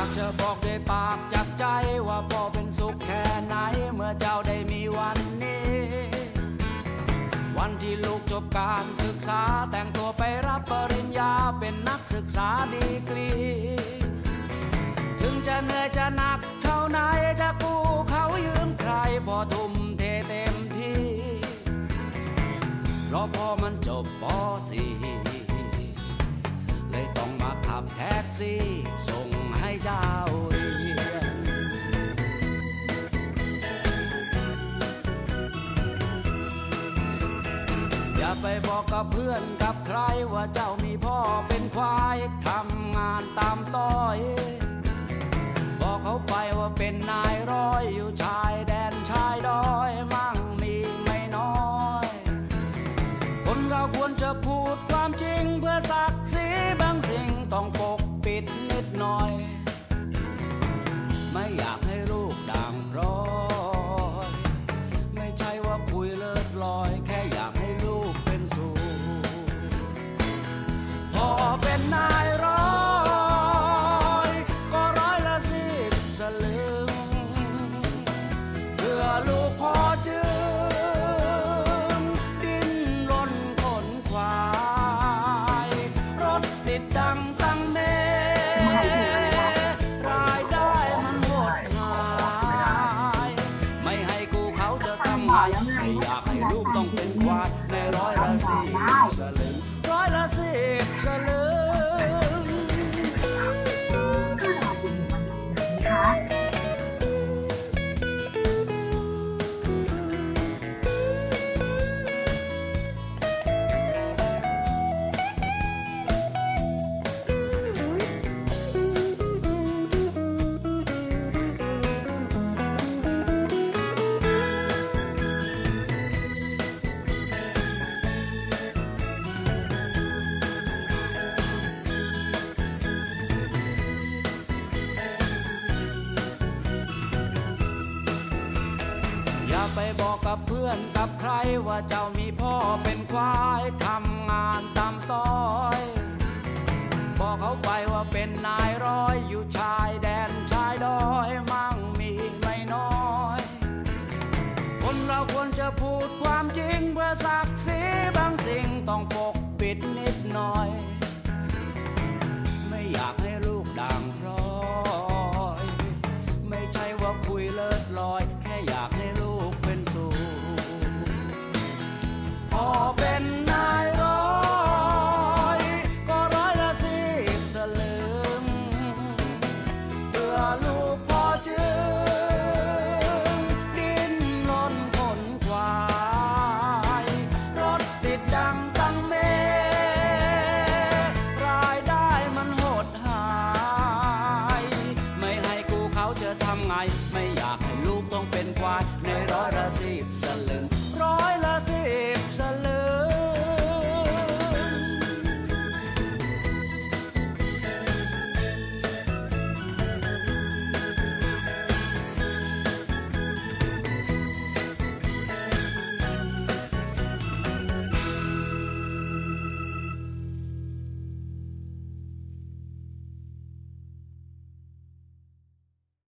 ากจะบอกด้วยปากจากใจว่าพ่อเป็นสุขแค่ไหนเมื่อเจ้าได้มีวันนี้ วันที่ลูกจบการศึกษาแต่งตัวไปรับปริญญาเป็นนักศึกษาดีกรี ถึงจะเหนื่อยจะหนักเท่าไหนจะกู้เขายืมใครพอทุ่มเทเต็มที่เพราะพอมันจบป .4 เลยต้องมาขับแท็กซี่ อย่าไปบอกกับเพื่อนกับใครว่าเจ้ามีพ่อเป็นควายทำงานตามต้อย บอกเขาไปว่าเป็นนายร้อยอยู่ชายแดนชายดอยมั่งมีไม่น้อย คนเราควรจะพูดความจริงเพื่อสัก วัดในร้อยละสี่ ไปบอกกับเพื่อนกับใครว่าเจ้ามีพ่อเป็นควายทำงานตามต้อย บอกเขาไปาจะทำไง ไม่อยากให้ลูกต้องเป็นควายในร้อยละสิบสลึงร้อยละสิบสลึง